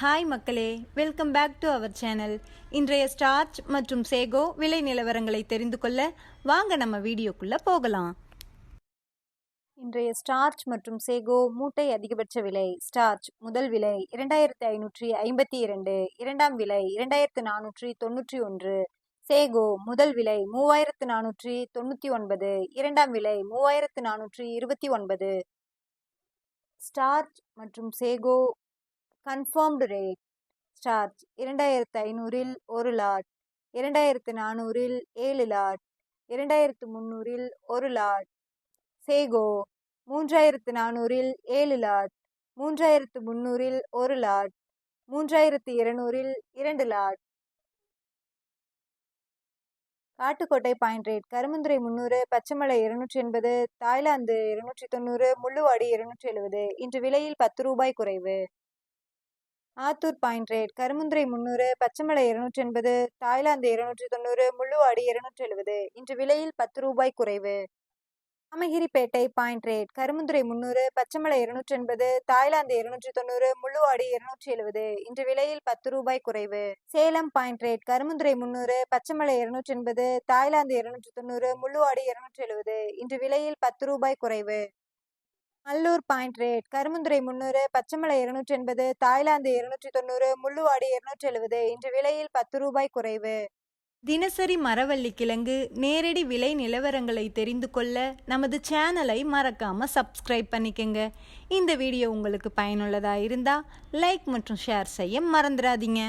Hi மக்களே. Welcome back to our channel இன்றைய starch மற்றும் சேகோ விலை நிலவரங்களை தெரிந்து கொள்ள வாங்க நம்ம வீடியோக்குள்ள போகலாம். இன்றைய ஸ்டார்ச் மற்றும் சேகோ மூட்டை அதிகபட்ச விலை ஸ்டார்ச் முதல் விலை இரண்டாயிரத்தி ஐநூற்றி ஐம்பத்தி இரண்டு இரண்டாம் விலை இரண்டாயிரத்து நானூற்றி தொண்ணூற்றி ஒன்று சேகோ முதல் விலை மூவாயிரத்து நானூற்றி தொண்ணூற்றி ஒன்பது இரண்டாம் விலை மூவாயிரத்து நானூற்றி இருபத்தி ஒன்பது. ஸ்டார்ச் மற்றும் சேகோ கன்ஃபார்ம்டு ரேட் சார்ஜ் இரண்டாயிரத்து ஐநூறில் ஒரு லாட் இரண்டாயிரத்து நானூறில் ஏழு லாட் இரண்டாயிரத்து முந்நூறில் ஒரு லாட் சேகோ மூன்றாயிரத்து நானூறில் ஏழு லாட் மூன்றாயிரத்து முந்நூறில் ஒரு லாட் மூன்றாயிரத்து இருநூறில் இரண்டு lot Kattukottai point rate Karumanthurai முந்நூறு பச்சைமலை இருநூற்றி எண்பது தாய்லாந்து இருநூற்றி தொண்ணூறு முள்ளுவாடி இருநூற்றி எழுபது இன்று விலையில் பத்து ரூபாய் குறைவு. ஆத்தூர் பாயிண்ட் ரேட் கருமுந்திரை முந்நூறு பச்சைமலை இருநூற்றி எண்பது தாய்லாந்து இருநூற்றி தொண்ணூறு முள்ளுவாடி இருநூற்றி எழுபது இன்று விலையில் பத்து ரூபாய் குறைவு. ராமகிரிப்பேட்டை பாயிண்ட் ரேட் கருமுந்துரை முந்நூறு பச்சைமலை இருநூற்றி எண்பது தாய்லாந்து இருநூற்றி தொண்ணூறு முள்ளுவாடி இருநூற்றி எழுபது இன்று விலையில் பத்து ரூபாய் குறைவு. சேலம் பாயிண்ட் ரேட் கருமுந்துரை முந்நூறு பச்சைமலை இருநூற்றி எண்பது தாய்லாந்து இருநூற்றி தொண்ணூறு முள்ளுவாடி இருநூற்றி எழுபது இன்று விலையில் பத்து ரூபாய் குறைவு. நல்லூர் பாயிண்ட் ரேட் கருமுந்துரை முந்நூறு பச்சைமலை இருநூற்றி எண்பது தாய்லாந்து இருநூற்றி தொண்ணூறு முள்ளுவாடி இருநூற்றி எழுபது இன்று விலையில் பத்து ரூபாய் குறைவு. தினசரி மரவள்ளி கிழங்கு நேரடி விலை நிலவரங்களை தெரிந்து கொள்ள நமது சேனலை மறக்காம சப்ஸ்கிரைப் பண்ணிக்கங்க. இந்த வீடியோ உங்களுக்கு பயனுள்ளதாக இருந்தால் லைக் மற்றும் ஷேர் செய்ய மறந்துடாதீங்க.